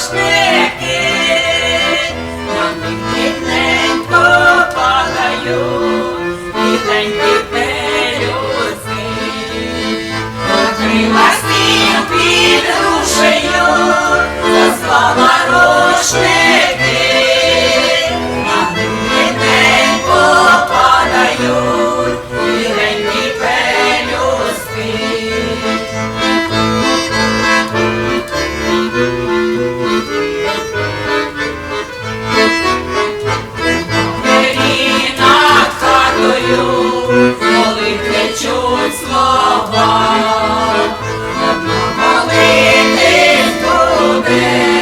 рушники, на них тихненько падають, біленькі. Deus.